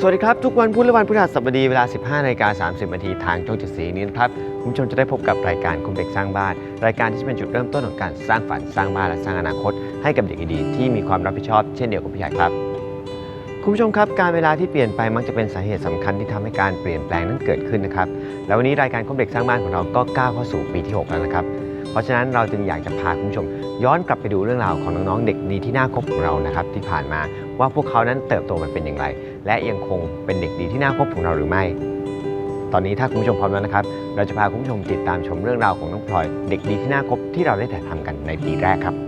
สวัสดีครับ ทุกวันพุธและวันพฤหัสบดีเวลา 15นาฬิกา30นาทีทางช่องเจ็ดสีนี้นะครับคุณผู้ชมจะได้พบกับรายการคุมเด็กสร้างบ้าน รายการที่จะเป็นจุดเริ่มต้นของการสร้างฝันสร้างบ้านและสร้างอนาคต ให้กับเด็กดีๆที่มีความรับผิดชอบเช่นเดียวกับพี่ใหญ่ครับคุณผู้ชมครับการเวลาที่เปลี่ยนไปมักจะเป็นสาเหตุสำคัญที่ทำให้การเปลี่ยนแปลงนั้นเกิดขึ้นนะครับแล้ววันนี้รายการคุมเด็กสร้างบ้านของเราก็ก้าวเข้าสู่ปีที่หกแล้วนะครับเพราะฉะนั้นเราจึงอยากจะพาคุณผู้ชม ย้อนกลับไปดูเรื่องราวของน้องๆเด็กดีที่น่าคบของเรานะครับที่ผ่านมา ว่าพวกเขานั้นเติบโตมันเป็นอย่างไร และยังคงเป็นเด็กดีที่น่าคบของเราหรือไม่ ตอนนี้ถ้าคุณผู้ชมพร้อมแล้วนะครับ เราจะพาคุณผู้ชมติดตามชมเรื่องราวของน้องพลอย เด็กดีที่น่าคบที่เราได้ถ่ายทำกันในปีแรกครับ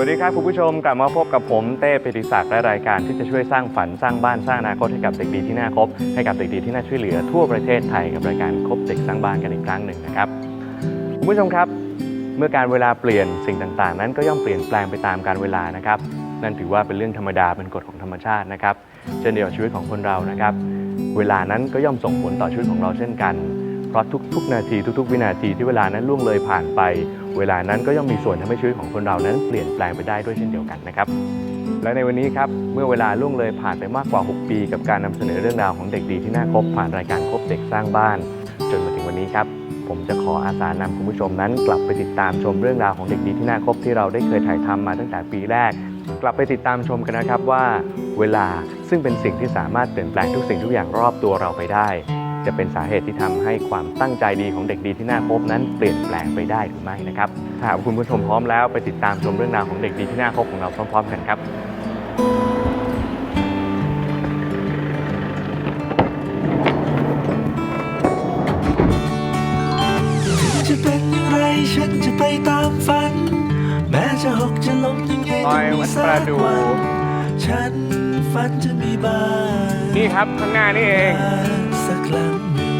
วัสดีครับคุณผู้ชมกลับมาพบกับผมเต้ปิติศักดิ์และรายการที่จะช่วยสร้างฝันสร้างบ้านสร้างอนาคตให้กับเด็กดีที่น่าคบให้กับเด็กดีที่น่าช่วยเหลือทั่วประเทศไทยกับรายการคบเด็กสร้างบ้านกันอีกครั้งหนึ่งนะครับคุณผู้ชมครับ เมื่อการเวลาเปลี่ยนสิ่งต่างๆ นั้นก็ย่อมเปลี่ยนแปลงไปตามการเวลานะครับนั่นถือว่าเป็นเรื่องธรรมดาเป็นกฎของธรรมชาตินะครับเช่นเดียวกับชีวิตของคนเรานะครับ เวลานั้นก็ย่อมส่งผลต่อชีวิตของเราเช่นกัน เพราะทุกๆ นาทีทุกๆ วินาทีที่เวลานั้นล่วงเลยผ่านไป เวลานั้นก็ย่อมมีส่วนทำให้ชีวิตของคนเรานั้นเปลี่ยนแปลงไปได้ด้วยเช่นเดียวกันนะครับ และในวันนี้ครับเมื่อเวลาล่วงเลยผ่านไปมากกว่า 6 ปี กับการนำเสนอเรื่องราวของเด็กดีที่น่าคบผ่านรายการคบเด็กสร้างบ้าน จนมาถึงวันนี้ครับผมจะขออาสานำคุณผู้ชมนั้น กลับไปติดตามชมเรื่องราวของเด็กดีที่น่าคบที่เราได้เคยถ่ายทำมาตั้งแต่ปีแรก กลับไปติดตามชมกันนะครับว่า เวลาซึ่งเป็นสิ่งที่สามารถเปลี่ยนแปลงทุกสิ่งทุกอย่างรอบตัวเราไปได้ จะเป็นสาเหตุที่ทำให้ความตั้งใจดีของเด็กดีที่น่าคบนั้นเปลี่ยนแปลงไปได้หรือไม่นะครับถ้าหากคุณผู้ชมพร้อมแล้วไปติดตามชมเรื่องราวของเด็กดีที่น่าคบของเราพร้อม ๆ กันครับจะเป็นอย่างไรฉันจะไปตามฝัน แม้จะหกจะล้มยังไงซอยวัดประดูฉันฝันจะมีบ้าน นี่ครับข้างหน้านี่เอง สักหลังหนึ่ง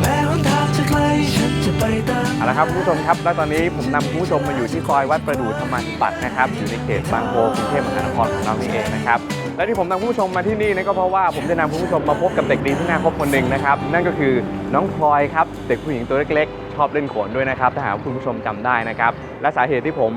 แม้หนทางจะไกลฉันจะไปตาม เอาละครับคุณผู้ชมครับ และตอนนี้ผมนำคุณผู้ชมมาอยู่ที่ซอยวัดประดู่ธรรมาธิปัตย์นะครับ อยู่ในเขตบางโพกรุงเทพมหานครของเรานี่เองนะครับ และที่ผมนำคุณผู้ชมมาที่นี่นั่นก็เพราะว่าผมจะนำคุณผู้ชมมาพบกับเด็กดีที่น่าคบคนหนึ่งนะครับ นั่นก็คือน้องพลอยครับ เด็กผู้หญิงตัวเล็กๆ ชอบเล่นโขนด้วยนะครับถ้าหากว่าคุณผู้ชมจำได้นะครับและสาเหตุที่ผม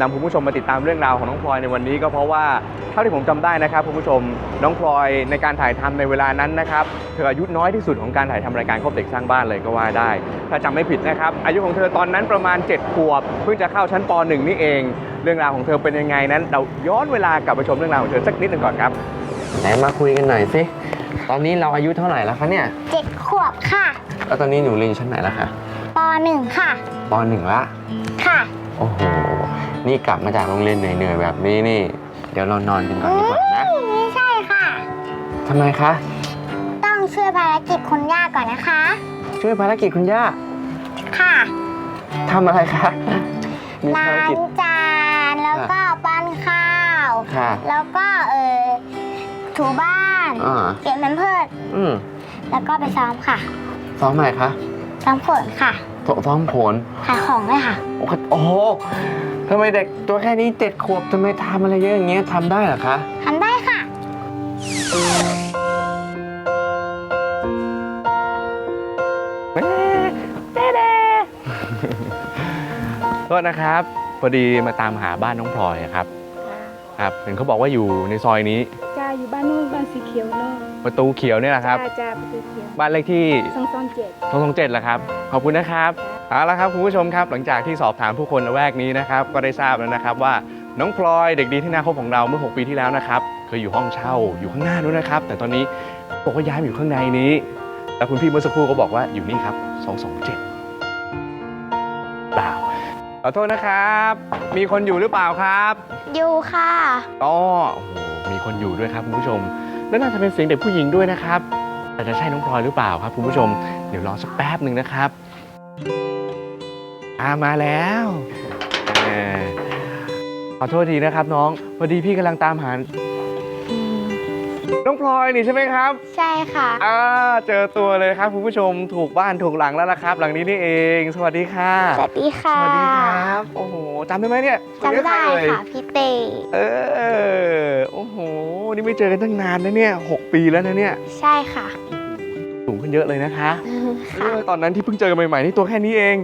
นำคุณผู้ชมมาติดตามเรื่องราวของน้องพลอยในวันนี้ก็เพราะว่าเท่าที่ผมจำได้นะครับคุณผู้ชมน้องพลอยในการถ่ายทำในเวลานั้นนะครับเธออายุน้อยที่สุดของการถ่ายทำรายการครอบเด็กสร้างบ้านเลยก็ว่าได้ ถ้าจำไม่ผิดนะครับอายุของเธอตอนนั้นประมาณ 7 ขวบ เพิ่งจะเข้าชั้นป .1 นี่เอง เรื่องราวของเธอเป็นยังไงนั้น เราย้อนเวลากลับไปชมเรื่องราวของเธอสักนิดหนึ่งก่อนครับไหนมาคุยกันหน่อยสิตอนนี้เราอายุเท่าไหร่แล้วคะเนี่ยเจ็ดขวบค่ะแล้วตอนนี้หนูเรียนชั้นไหนแล้วคะ ปหนึ่งค่ะ ปหนึ่งละค่ะ โอ้โห นี่กลับมาจากโรงเรียนเหนื่อยๆแบบนี้นี่ เดี๋ยวเรานอนกันก่อนดีกว่านะไม่ใช่ค่ะ ทำไมคะ ต้องช่วยภารกิจคุณย่าก่อนนะคะ ช่วยภารกิจคุณย่าค่ะทำอะไรคะ มีล้าภารงกิจ จานแล้วก็ปั้นข้าว ค่ะ แล้วก็เออถูบ้าน อ่า เปลี่ยนแมมเพิร์ดอืมแล้วก็ไปซ้อมค่ะ ซ้อมอะไรคะ ซ้อมผลค่ะโถซ้อมโผนขายของเลยค่ะ โอ้โหโอ้โหทำไมเด็กตัวแค่นี้เจ็ดขวบทำไมทำอะไรเยอะอย่างเงี้ยทำได้เหรอคะ ทำได้ค่ะ โทษนะครับพอดีมาตามหาบ้านน้องพลอยอะครับครับเห็นเขาบอกว่าอยู่ในซอยนี้จ้าอยู่บ้านนู่นบ้านสีเขียวนู่นประตูเขียวเนี่ยแหละครับ จ้าจ้าประตูเขียวบ้านเลขที่ สองสองเจ็ด ทงทงเจ็ดแหละครับ ขอบคุณนะครับเอาละครับคุณผู้ชมครับหลังจากที่สอบถามผู้คนละแวกนี้นะครับก็ได้ทราบแล้วนะครับว่าน้องพลอยเด็กดีที่น่าคบของเราเมื่อ 6 ปีที่แล้วนะครับเคยอยู่ห้องเช่าอยู่ข้างหน้านู้นนะครับ แต่ตอนนี้บอกว่าย้ายมาอยู่ข้างในนี้ แล้วคุณพี่เมื่อสักครู่ก็บอกว่าอยู่นี่ครับ 227เปล่าขอโทษนะครับ มีคนอยู่หรือเปล่าครับ อยู่ค่ะ ก็โอ้โห มีคนอยู่ด้วยครับคุณผู้ชม และน่าจะเป็นเสียงเด็กผู้หญิงด้วยนะครับแต่จะใช่น้องพลอยหรือเปล่าครับคุณผู้ชม เดี๋ยวรอสักแป๊บหนึ่งนะครับอามาแล้วขอโทษทีนะครับน้อง พอดีพี่กำลังตามหา น้องพลอยนี่ใช่ไหมครับ ใช่ค่ะ อ่าเจอตัวเลยครับคุณผู้ชมถูกบ้านถูกหลังแล้วละครับ หลังนี้นี่เอง สวัสดีค่ะ สวัสดีค่ะสวัสดีครับ โอ้โหจำได้ไหมเนี่ยคนนี้จำได้ใรเอ่ยค่ะพี่เต้เออ โอ้โห นี่ไม่เจอกันตั้งนานนะเนี่ยหกปีแล้วนะเนี่ย ใช่ค่ะ สูงขึ้นเยอะเลยนะคะเออตอนนั้นที่เพิ่งเจอกันใหม่ๆนี่ตัวแค่นี้เอง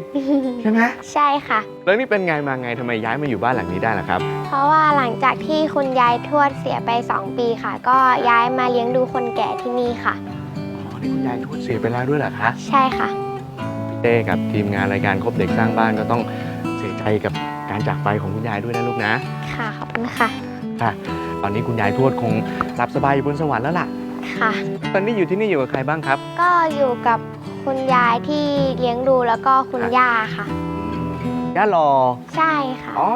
ใช่ไหมใช่ค่ะ แล้วนี่เป็นไงมาไงทำไมย้ายมาอยู่บ้านหลังนี้ได้ล่ะครับ เพราะว่าหลังจากที่คุณยายทวดเสียไป 2 ปีค่ะ ก็ย้ายมาเลี้ยงดูคนแก่ที่นี่ค่ะอ๋อนี่คุณยายทวดเสียไปแล้วด้วยเหรอคะใช่ค่ะพี่เต้กับทีมงานรายการครบเด็กสร้างบ้านก็ต้องเสียใจกับการจากไปของคุณยายด้วยนะลูกนะ ค่ะขอบคุณค่ะค่ะ ตอนนี้คุณยายทวดคงหลับสบายอยู่บนสวรรค์แล้วล่ะ ค่ะ ตอนนี้อยู่ที่นี่อยู่กับใครบ้างครับ ก็อยู่กับคุณยายที่เลี้ยงดูแล้วก็คุณย่าค่ะ ย่ารอ ใช่ค่ะ อ๋อ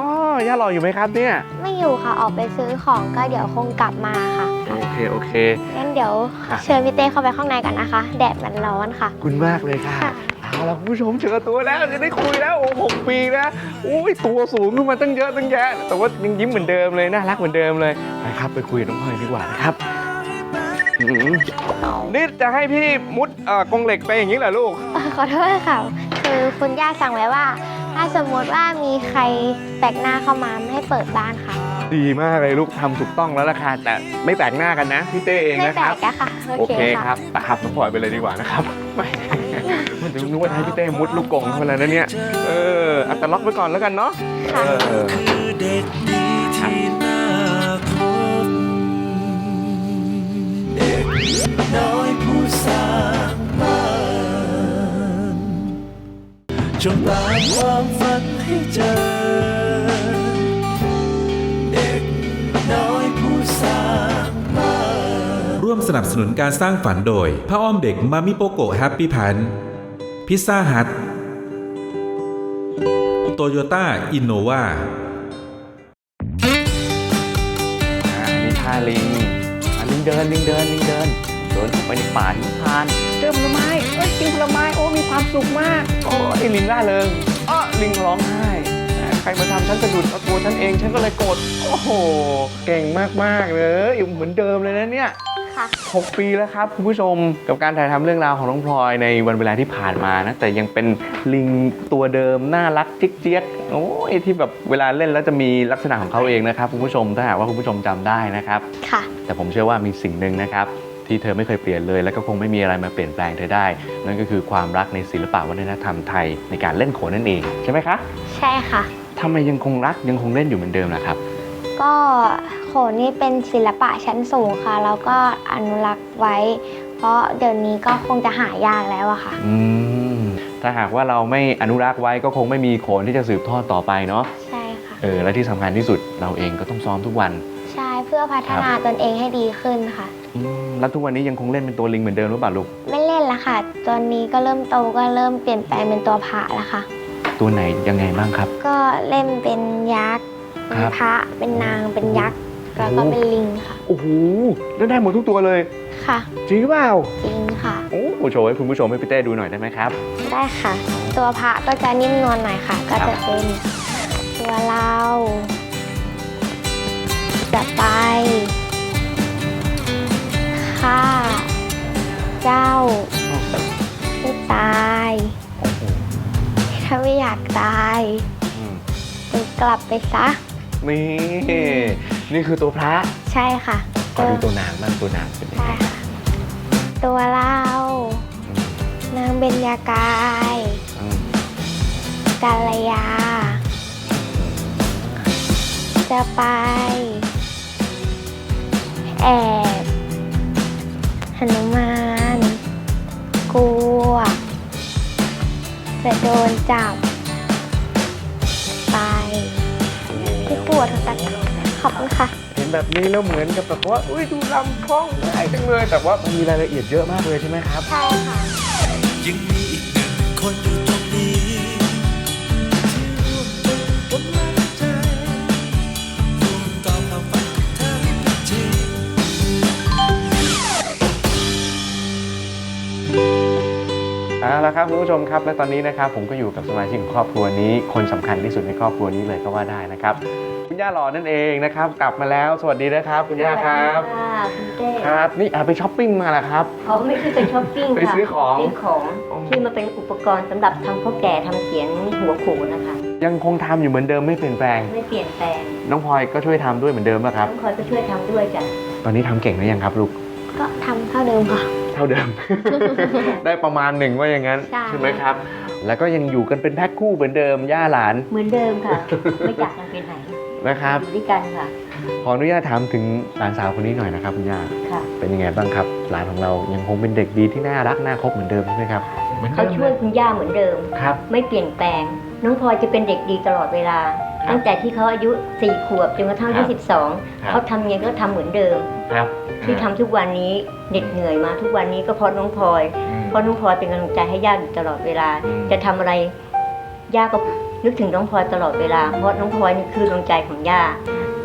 ย่ารออยู่ไหมครับเนี่ย ไม่อยู่ค่ะออกไปซื้อของก็เดี๋ยวคงกลับมาค่ะโอเคโอเค งั้นเดี๋ยวค่ะเชิญพี่เต้เข้าไปข้างในกันนะคะ แดดมันร้อนค่ะขอบคุณมากเลยค่ะค่ะเอาละคุณผู้ชมเจอตัวแล้วจะได้คุยแล้วโอ้หกปีนะโอ้ยตัวสูงขึ้นมาตั้งเยอะตั้งแยะ แต่ว่ายังยิ้มเหมือนเดิมเลยน่ารักเหมือนเดิมเลยไปครับไปคุยกับน้องพลอยดีกว่านะครับอืม นี่จะให้พี่มุดเอ่อกรงเหล็กไปอย่างนี้เหรอลูกขอโทษค่ะ คือคุณย่าสั่งไว้ว่า ถ้าสมมติว่ามีใครแปลกหน้าเข้ามาไม่ให้เปิดบ้านค่ะ ดีมากเลยลูกทำถูกต้องแล้วล่ะค่ะแต่ไม่แปลกหน้ากันนะพี่เต้เองไม่นะแปคลรับ กอะค่ะ โอโอเคเคคค่ะ รับตามน้องพลอยไปเลยดีกว่านะครับไม่มันจะนึกว่าจะให้พี่เต้มุดลูกกรงเข้ามาแล้วนะเนี่ย เอออัตล็อกไว้ก่อนแล้วกันเนาะ ค่ะ เออ คือเด็ก น้อยผู้สร้างบ้านจงตามความฝันให้เจอ เด็กน้อยผู้สร้างบ้านร่วมสนับสนุนการสร้างฝันโดยผ้าอ้อมเด็กมามิโปโกแฮปปี้พันพิซซ่าฮัทโตโยต้าอินโนวาอ่านี่ท่าลิงอะลิงเดินลิงเดินลิงเดิน เดินเข้าไปในป่าหิมพานต์เจอผลไม้เอ้ยกินผลไม้โอ้มีความสุขมากโอ้ยลิงร่าเริงอ้อลิงร้องไห้แหมใครมาทำฉันสะดุดเอาตัวฉันเองฉันก็เลยโกรธโอ้โห เก่งมากๆเลยอยู่เหมือนเดิมเลยนะเนี่ยค่ะ6ปีแล้วครับคุณผู้ชมกับการถ่ายทำเรื่องราวของน้องพลอยในวันเวลาที่ผ่านมานะแต่ยังเป็นลิงตัวเดิมน่ารักจิ๊กเจี๊ยกโอ้ยที่แบบเวลาเล่นแล้วจะมีลักษณะของเขาเองนะครับคุณผู้ชมถ้าหากว่าคุณผู้ชมจำได้นะครับ ค่ะ แต่ผมเชื่อว่ามีสิ่งหนึ่งนะครับ ที่เธอไม่เคยเปลี่ยนเลย แล้วก็คงไม่มีอะไรมาเปลี่ยนแปลงเธอได้ นั่นก็คือความรักในศิลปะวัฒนธรรมไทยในการเล่นโขนนั่นเองใช่ไหมคะใช่ค่ะ ทำไมยังคงรักยังคงเล่นอยู่เหมือนเดิมล่ะครับ ก็โขนนี่เป็นศิลปะชั้นสูงค่ะ แล้วก็อนุรักษ์ไว้ เพราะเดี๋ยวนี้ก็คงจะหายากแล้วอะค่ะ อืมถ้าหากว่าเราไม่อนุรักษ์ไว้ก็คงไม่มีโขนที่จะสืบทอดต่อไปเนาะใช่ค่ะ เออและที่สำคัญที่สุดเราเองก็ต้องซ้อมทุกวัน ใช่เพื่อพัฒนาตนเองให้ดีขึ้นค่ะ อืมแล้วทุกวันนี้ยังคงเล่นเป็นตัวลิงเหมือนเดิมหรือเปล่าลูก ไม่เล่นละค่ะ ตอนนี้ก็เริ่มโตก็เริ่มเปลี่ยนแปลงเป็นตัวพระแล้วค่ะ ตัวไหนยังไงบ้างครับ ก็เล่นเป็นยักษ์เป็นครับพระเป็นนางเป็นยักษ์แล้วก็โอ้เป็นลิงค่ะ โอ้โหเล่นได้หมดทุกตัวเลย ค่ะ จริงหรือเปล่า จริงค่ะ โอ้โหโชว์ให้คุณผู้ชมให้พี่เต้ดูหน่อยได้ไหมครับ ได้ค่ะ ตัวพระก็จะนิ่มนวลหน่อยค่ะ ก็จะเป็นตัวเราจะไป ข้า เจ้าไม่ตายถ้าไม่อยากตายอืมมึงกลับไปซะ นี่ นี่คือตัวพระ ใช่ค่ะขอดูตัวนางบ้างตัวนางเป็นยังใช่ไงค่ะตัวเราอืมนางเบญญากายอืมกาลยา จะไป แอบ หนุมานกลัว จะโดนจับ ไปพี่ปวดสักขอบคุณค่ะ เห็นแบบนี้แล้วเหมือนกับแบบว่า อุ้ยดูลำคล่องง่ายจังเลย แต่ว่ามีรายละเอียดเยอะมากเลยใช่ไหมครับ ใช่ค่ะ ยังมีอีกหนึ่งคน ละครับคุณผู้ชมครับและตอนนี้นะครับผมก็อยู่กับสมาชิกของครอบครัวนี้ คนสำคัญที่สุดในครอบครัวนี้เลยก็ว่าได้นะครับคุณย่าหล่อนั่นเองนะครับกลับมาแล้วสวัสดีนะครับ คุณย่าครับค่ะคุณเต้ครับนี่อาไปช้อปปิ้งมาแล้วครับเขาไม่ใช่ไปช้อปปิ้งไปค่ะซื้อของซื้อของอ๋อที่มาเป็นอุปกรณ์สำหรับทำพ่อแก่ทำเสียงหัวโขนนะคะ ยังคงทำอยู่เหมือนเดิมไม่เปลี่ยนแปลงไม่เปลี่ยนแปลงน้องพลอยก็ช่วยทำด้วยเหมือนเดิมนะครับต้องคอยก็ช่วยทำด้วยจ้ะตอนนี้ทำเก่งหรือยังครับลูกก็ทำเท่าเดิมค่ะ เท่าเดิม ได้ประมาณหนึ่งว่าอย่างนั้นใช่ไหมครับ แล้วก็ยังอยู่กันเป็นแพ็คคู่เหมือนเดิมย่าหลานเหมือนเดิมค่ะ ไม่จากกันไปไหนนะครับอยู่ด้วยกันค่ะขออนุญาตถามถึงหลานสาวคนนี้หน่อยนะครับคุณย่าค่ะ เป็นยังไงบ้างครับ หลานของเรายังคงเป็นเด็กดีที่น่ารักน่าคบเหมือนเดิมใช่ไหมครับเขาช่วยคุณย่าเหมือนเดิม ครับ ไม่เปลี่ยนแปลง น้องพลอยจะเป็นเด็กดีตลอดเวลา ครับตั้งแต่ที่เขาอายุ4ขวบจนกระทั่งครับที่ครับ12เขาทำยังไงก็ทำเหมือนเดิม ครับที่ทำทุกวันนี้เหน็ดเหนื่อยมาทุกวันนี้ก็เพราะน้องพลอยอืม เพราะน้องพลอยเป็นกำลังใจให้ย่าอยู่ตลอดเวลา อืม จะทำอะไรย่าก็นึกถึงน้องพลอยตลอดเวลา เพราะน้องพลอยนี่คือดวงใจของย่า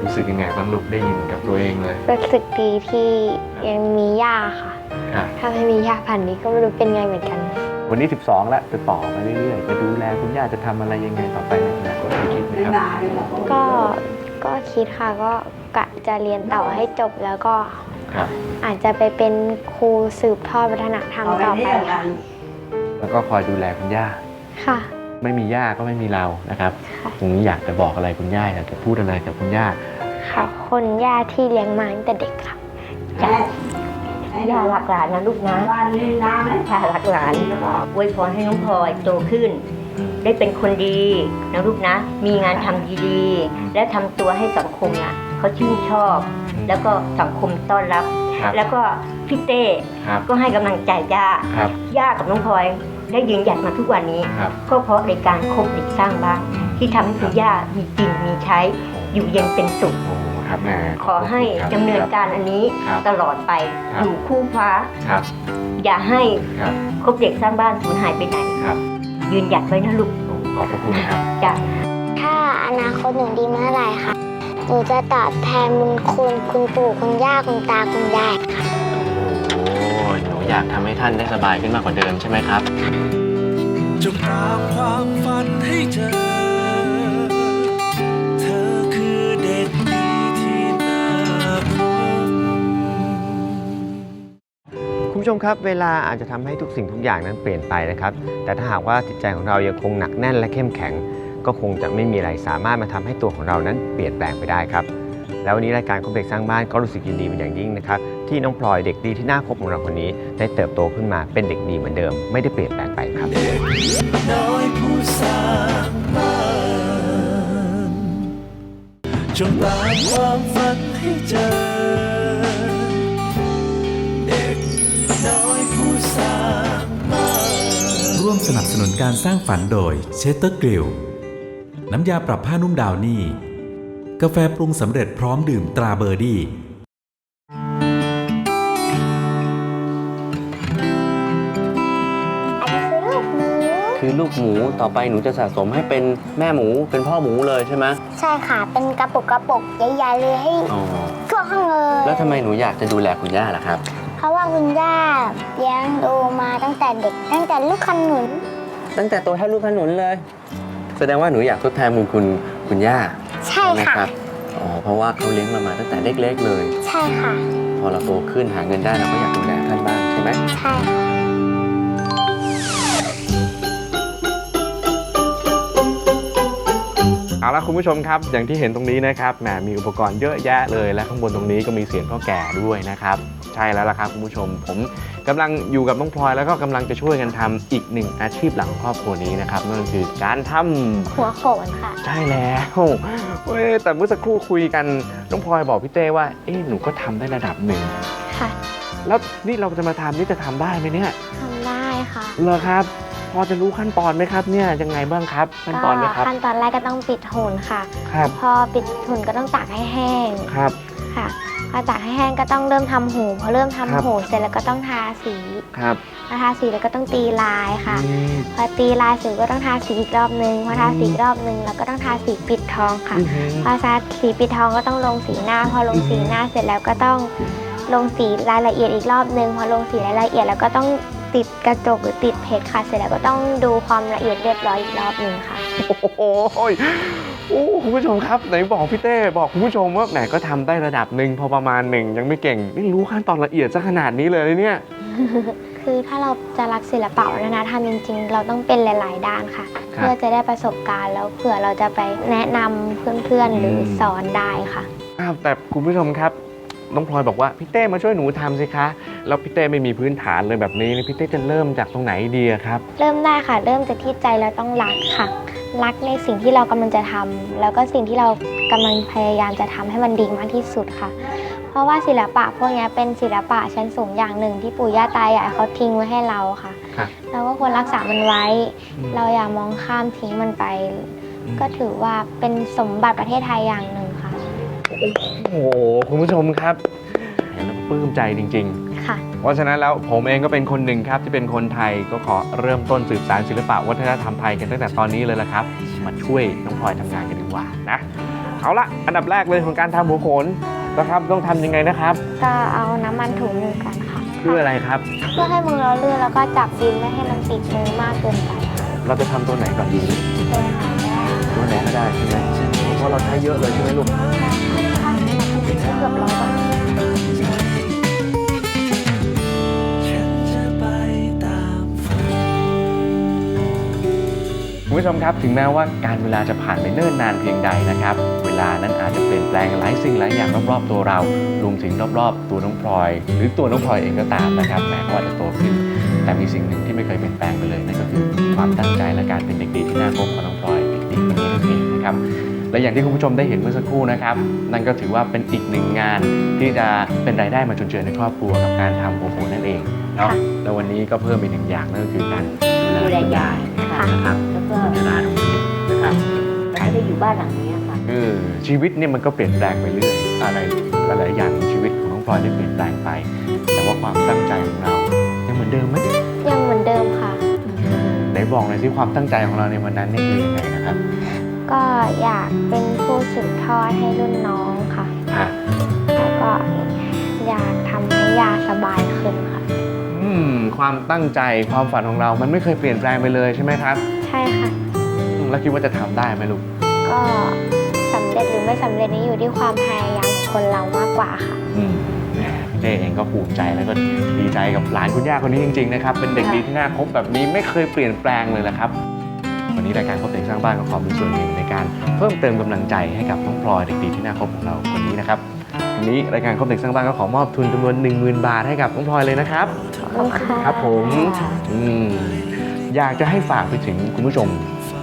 รู้สึกยังไงบ้างลูกได้ยินกับตัวเองเลยรู้สึกดีที่ยังมีย่าค่ะครับถ้าไม่มีย่าผ่านนี้ก็ไม่รู้เป็นไงเหมือนกัน วันนี้ 12 แล้วจะต่อมาเรื่อยๆ จะดูแลคุณย่าจะทำอะไรยังไงต่อไปในอนาคตมีคิดไหมครับ ก็ก็คิดค่ะก็ กะจะเรียนต่อให้จบแล้วก็ครับ อาจจะไปเป็นครูสืบทอดวัฒนธรรมต่อไปค่ะแล้วก็คอยดูแลคุณย่า ค่ะ ไม่มีย่าก็ไม่มีเรานะครับ ค่ะ ตรงนี้อยากจะบอกอะไรคุณย่าอยากจะพูดอะไรกับคุณย่าค่ะคนย่าที่เลี้ยงมาตั้งแต่เด็กค่ะย่าย่ารักหลานนะลูกนะย่ารักหลานอวยพรให้น้องพลอยโตขึ้น ได้เป็นคนดีนะลูกนะ มีงานทำดีๆ และทำตัวให้สังคมนะ เขาชื่นชอบแล้วก็สังคมต้อนรับ ครับแล้วก็พี่เต้ครับก็ให้กำลังใจย่าครับ ย่ากับน้องพลอยได้ยืนหยัดมาทุกวันนี้ ครับ ก็เพราะรายการคบเด็กสร้างบ้านที่ทำให้คุณย่ามีกินมีใช้ อยู่เย็นเป็นสุข โอ้ครับแม่ขอให้ครับ ดำเนินการอันนี้ครับตลอดไปครับ อยู่คู่ฟ้า ครับอย่าให้ครับคบเด็กสร้างบ้านสูญหายไปไหน ครับยืนหยัดไว้นะลูกโอ้ขอบพระคุณครับ จ้ะ ถ้าอนาคตหนูดีเมื่อไหร่ค่ะห นูจะตอบแทนบุญคุณคุณปู่คุณย่าคุณตาคุณยายค่ะ โอ้หนูอยากทำให้ท่านได้สบายขึ้นมากกว่าเดิมใช่ไหมครับ จงตามความฝันให้เจอ เธอคือเด็กดีที่น่าพบ คุณผู้ชมครับเวลาอาจจะทำให้ทุกสิ่งทุกอย่างนั้นเปลี่ยนไปนะครับ แต่ถ้าหากว่าจิตใจของเรายังคงหนักแน่นและเข้มแข็ง ก็คงจะไม่มีอะไรสามารถมาทำให้ตัวของเรานั้นเปลี่ยนแปลงไปได้ครับ แล้ววันนี้รายการคบเด็กสร้างบ้านก็รู้สึกยินดีเป็นอย่างยิ่งนะครับที่น้องพลอยเด็กดีที่น่าคบของเราคนนี้ ได้เติบโตขึ้นมาเป็นเด็กดีเหมือนเดิม ไม่ได้เปลี่ยนแปลงไปครับน้อยผู้สร้างบ้านจงตามความฝันให้เจอเด็กน้อยผู้สร้างบ้านร่วมสนับสนุนการสร้างฝันโดยเชสเตอร์กริล น้ำยาปรับผ้านุ่มดาวนี่ กาแฟปรุงสำเร็จพร้อมดื่มตราเบอร์ดี้คือลูกหมูต่อไปหนูจะสะสมให้เป็นแม่หมูเป็นพ่อหมูเลยใช่ไหมใช่ค่ะ เป็นกระปุกกระปุกใหญ่ๆเลยให้อ๋อทั่วข้างเลยแล้วทำไมหนูอยากจะดูแลคุณย่าล่ะครับ เพราะว่าคุณย่าเลี้ยงดูมาตั้งแต่เด็ก ตั้งแต่ลูกขนุน ตั้งแต่ตัวเท่าลูกขนุนเลย แสดงว่าหนูอยากทดแทนบุญคุณคุณย่าใช่ไหมค่ะ ครับอ๋อเพราะว่าเขาเลี้ยงเรามาตั้งแต่เล็กๆเลย ใช่ค่ะ พอเราโตขึ้นหาเงินได้เราก็อยากดูแลท่านบ้างใช่ไหม ใช่ค่ะ ละคุณผู้ชมครับ อย่างที่เห็นตรงนี้นะครับแหมมีอุปกรณ์เยอะแยะเลย และข้างบนตรงนี้ก็มีเสียงพ่อแก่ด้วยนะครับ ใช่แล้วล่ะครับคุณผู้ชม ผมกำลังอยู่กับน้องพลอยแล้วก็กำลังจะช่วยกันทำอีกหนึ่งอาชีพหลังครอบครัวนี้นะครับนั่นก็คือการทำหัวโขนค่ะ ใช่แล้วเว้ยแต่เมื่อสักครู่คุยกันน้องพลอยบอกพี่เต้ว่าเอ๊ะหนูก็ทำได้ระดับหนึ่งค่ะ แล้วนี่เราจะมาทำนี่จะทำได้ไหมเนี่ยทำได้ค่ะเหรอครับ พอจะรู้ขั้นตอนไหมครับเนี่ยยังไงบ้างครับ ขั้นตอนไหมครับ ขั้นตอนแรกก็ต้องปิดหุ่นค่ะ ครับ พอปิดหุ่นก็ต้องตากให้แห้งครับ ค่ะพอตากให้แห้งก็ต้องเริ่มทำหูพอเริ่มทำครับ หูเสร็จแล้วก็ต้องทาสีครับพอทาสีแล้วก็ต้องตีลายค่ะ อืม พอตีลายเสร็จก็ต้องทาสีอีกรอบนึงพอทาสีอีกรอบนึงแล้วก็ต้องทาสีปิดทองค่ะ อื้อหือ พอทาสีปิดทองก็ต้องลงสีหน้า พอลงสีหน้าเสร็จแล้วก็ต้องลงสีรายละเอียดอีกรอบนึงพอลงสีรายละเอียดแล้วก็ต้อง ติดกระจกหรือติดเพชรค่ะ เสร็จแล้วก็ต้องดูความละเอียดเรียบร้อยอีกรอบนึงค่ะ โอ้โหโอ้คุณผู้ชมครับไหนบอกพี่เต้บอกคุณผู้ชมว่าแหมก็ทำได้ระดับหนึ่งพอประมาณหนึ่งยังไม่เก่งนี่รู้ขั้นตอนละเอียดซะขนาดนี้เลยเนี่ย คือถ้าเราจะรักศิลปะวัฒนธรรมจริงๆ เราต้องเป็นหลาย ๆ ด้านค่ะ ครับ เพื่อจะได้ประสบการณ์แล้วเผื่อเราจะไปแนะนำเพื่อนๆหรืออมสอนได้ค่ะ อ้าวแต่คุณผู้ชมครับ น้องพลอยบอกว่าพี่เต้มาช่วยหนูทำสิคะแล้วพี่เต้ไม่มีพื้นฐานเลยแบบนี้นี่พี่เต้จะเริ่มจากตรงไหนดีอะครับ เริ่มได้ค่ะ เริ่มจากที่ใจเราต้องรักค่ะ รักในสิ่งที่เรากำลังจะทำแล้วก็สิ่งที่เรากำลังพยายามจะทำให้มันดีมากที่สุดค่ะ เพราะว่าศิลปะพวกเนี้ยเป็นศิลปะชั้นสูงอย่างหนึ่งที่ปู่ย่าตายายเขาทิ้งไว้ให้เราค่ะ ครับ เราก็ควรรักษามันไว้อืมเราอย่ามองข้ามทิ้งมันไป ก็ถือว่าเป็นสมบัติประเทศไทยอย่างหนึ่งค่ะ โอ้โหคุณผู้ชมครับเห็นแล้วปลื้มใจจริงค่ะๆเพราะฉะนั้นแล้วผมเองก็เป็นคนหนึ่งครับที่เป็นคนไทยก็ขอเริ่มต้นสืบสานศิลปะวัฒนธรรมไทยกันตั้งแต่ตอนนี้เลยละครับ มาช่วยน้องพลอยทำงานกันดีกว่านะ เอาละอันดับแรกเลยของการทำหัวโขนนะครับต้องทำยังไงนะครับ ก็เอาน้ำมันถูมือกันค่ะ เพื่ออะไรครับ เพื่อให้มือเราลื่นแล้วก็จับดินไม่ให้มันติดมือมากเกินไปค่ะเราจะทำตัวไหนก่อนดีตัวหางแรกตัวไหนก็ได้ใช่ไหมเพราะเราใช้เยอะเลยใช่ไหมลูกถ้าเกือบร้อยกว่าฉันจะไปตามฝันคุณผู้ชมครับถึงแม้ว่าการเวลาจะผ่านไปเนิ่นนานเพียงใดนะครับ เวลานั้นอาจจะเปลี่ยนแปลงหลายสิ่งหลายอย่างรอบๆตัวเรารวมถึงรอบๆ ตัวน้องพลอย หรือตัวน้องพลอยเองก็ตามนะครับแม้ว่าจะโตขึ้น แต่มีสิ่งหนึ่งที่ไม่เคยเปลี่ยนแปลงไปเลยนั่นก็คือความตั้งใจและการเป็นเด็กดีที่น่าคบของน้องพลอยเด็กดีคนนี้นั่นเองนะครับ และอย่างที่คุณผู้ชมได้เห็นเมื่อสักครู่นะครับ นั่นก็ถือว่าเป็นอีกหนึ่งงานที่จะเป็นรายได้มาจุนเจือในครอบครัวกับการทำโอโหนั่นเองเนาะแล้ววันนี้ก็เพิ่มอีกหนึ่งอย่างนั่นก็คือการดูแลยายค่ะนะครับแล้วก็บรรดาตรงนี้นะครับ เราจะได้อยู่บ้านหลังนี้ค่ะ คือชีวิตเนี่ยมันก็เปลี่ยนแปลงไปเรื่อยอะไรหลายๆอย่างในชีวิตของน้องพลอยได้เปลี่ยนแปลงไป แต่ว่าความตั้งใจของเรายังเหมือนเดิมไหมยังเหมือนเดิมค่ะ ไหนบอกหน่อยสิความตั้งใจของเราในวันนั้นเนี่ยคือยังไงนะครับ ก็อยากเป็นผู้สืบทอดให้รุ่นน้องค่ะ อะแล้วก็อยากทำให้ยาสบายขึ้นค่ะ อืมความตั้งใจความฝันของเรา มันไม่เคยเปลี่ยนแปลงไปเลยใช่ไหมครับใช่ค่ะ อืมแล้วคิดว่าจะทำได้ไหมลูก ก็สำเร็จหรือไม่สำเร็จนี้อยู่ที่ความพยายามของคนเรามากกว่าค่ะ อืมแหมพี่เต้เองก็ภูมิใจแล้วก็ดีใจกับหลานคุณย่าคนนี้จริงๆนะครับ เป็นเด็กดีที่น่าคบแบบนี้ไม่เคยเปลี่ยนแปลงเลยแหละครับ วันนี้รายการคบเด็กสร้างบ้านก็ขอเป็นส่วนหนึ่งในการเพิ่มเติมกำลังใจให้กับน้องพลอยเด็กดีที่น่าคบของเราคนนี้นะครับวันนี้รายการคบเด็กสร้างบ้านก็ขอมอบทุนจำนวน 10,000 บาทให้กับน้องพลอยเลยนะครับขอบคุณค่ะครับผมอืมอยากจะให้ฝากไปถึงคุณผู้ชม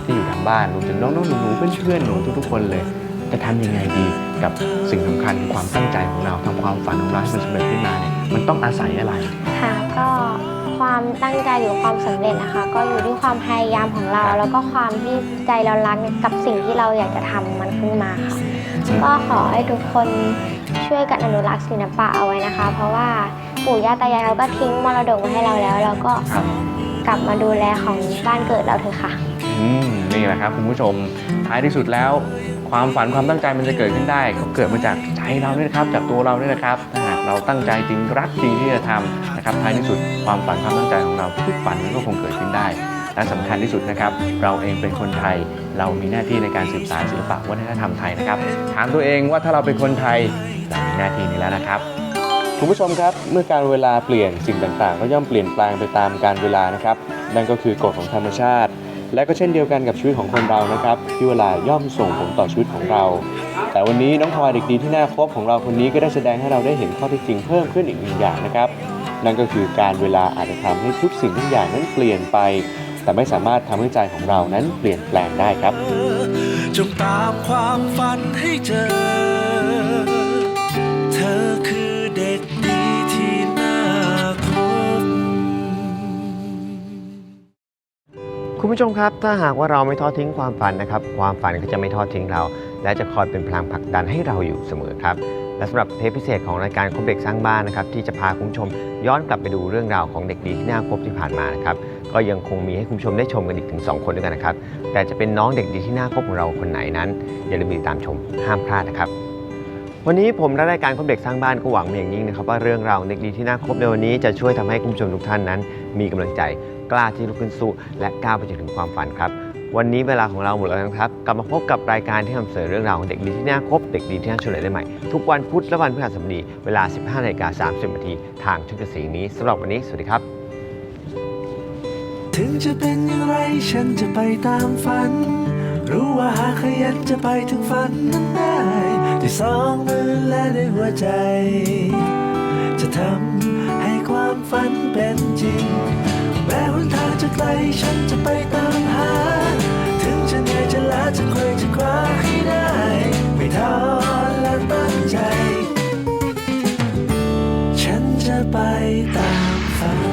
ที่อยู่ทางบ้านรวมถึงน้องๆหนูๆเพื่อนๆหนูทุกๆคนเลยจะทำยังไงดีกับสิ่งสำคัญคือความตั้งใจของเราทำความฝันของเราให้มันสำเร็จขึ้นมาเนี่ยมันต้องอาศัยอะไรค่ะก็ ความตั้งใจหรือความสำเร็จนะคะ ก็อยู่ที่ความพยายามของเรา แล้วก็ความที่ใจเรารักกับสิ่งที่เราอยากจะทำมันขึ้นมาค่ะก็ขอให้ทุกคนช่วยกันอนุรักษ์ศิลปะเอาไว้นะคะ เพราะว่าปู่ย่าตายายเขาก็ทิ้งมรดกไว้ให้เราแล้ว เราก็กลับมาดูแลของบ้านเกิดเราเถอะค่ะ อืมนี่แหละครับคุณผู้ชมท้ายที่สุดแล้ว ความฝันความตั้งใจมันจะเกิดขึ้นได้ ก็เกิดมาจากใจเราเนี่ยนะครับ จากตัวเราเนี่ยนะครับถ้าหากเราตั้งใจจริงรักจริงที่จะทำนะครับท้ายที่สุดความฝันความตั้งใจของเราทุกฝันมันก็คงเกิดขึ้นได้และสำคัญที่สุดนะครับ เราเองเป็นคนไทย เรามีหน้าที่ในการสืบสานศิลปะวัฒนธรรมไทยนะครับ ถามตัวเองว่าถ้าเราเป็นคนไทยเรามีหน้าที่นี้แล้วนะครับคุณผู้ชมครับ เมื่อการเวลาเปลี่ยนสิ่งต่างๆ ก็ย่อมเปลี่ยนแปลงไปตามการเวลานะครับนั่นก็คือกฎของธรรมชาติ และก็เช่นเดียวกันกับชีวิตของคนเรานะครับที่เวลาย่อมส่งผลต่อชีวิตของเรา แต่วันนี้น้องพลอยเด็กดีที่น่าคบของเราคนนี้ก็ได้แสดงให้เราได้เห็นข้อเท็จจริงเพิ่มขึ้นอีกหนึ่งอย่างนะครับ นั่นก็คือการเวลาอาจจะทำให้ทุกสิ่งทุกอย่างนั้นเปลี่ยนไป แต่ไม่สามารถทำให้ใจของเรานั้นเปลี่ยนแปลงได้ครับ จงตามความฝันให้เจอ คุณผู้ชมครับ ถ้าหากว่าเราไม่ทอดทิ้งความฝันนะครับ ความฝันก็จะไม่ทอดทิ้งเรา และจะคอยเป็นพลังผลักดันให้เราอยู่เสมอครับ และสำหรับเทปพิเศษของรายการคบเด็กสร้างบ้านนะครับที่จะพาคุณผู้ชมย้อนกลับไปดูเรื่องราวของเด็กดีที่น่าคบที่ผ่านมานะครับก็ยังคงมีให้คุณผู้ชมได้ชมกันอีกถึง 2 คนด้วยกันนะครับแต่จะเป็นน้องเด็กดีที่น่าคบของเราคนไหนนั้น อย่าลืมติดตามชมห้ามพลาดนะครับ วันนี้ผมและรายการคบเด็กสร้างบ้านก็หวังเป็นอย่างยิ่งนะครับว่าเรื่องราวของเด็กดีที่น่าคบในวันนี้จะช่วยทำให้คุณผู้ชมทุกท่านนั้น มีกำลังใจ กล้าที่ลุกขึ้นสู้และก้าวไปจนถึงความฝันครับ วันนี้เวลาของเราหมดแล้วนะครับกลับมาพบกับรายการที่นำเสนอเรื่องราวของเด็กดีที่น่าคบเด็กดีที่น่าช่วยเหลือได้ใหม่ ทุกวันพุธและวันพฤหัสบดีเวลา 15นาฬิกา30นาทีทางช่องเจ็ดสีนี้สำหรับวันนี้สวัสดีครับ ถึงจะเป็นอย่างไรฉันจะไปตามฝัน รู้ว่าหากขยันจะไปถึงฝันนั้นได้ด้วยสองมือและด้วยหัวใจ จะทำให้ความฝันเป็นจริง แม้วันทางจะไกลฉันจะไปตามหา ถึงจะเหนื่อยจะล้าจะเคยจะคว้าให้ได้ ไม่ท้อและตั้งใจ ฉันจะไปตามฝัน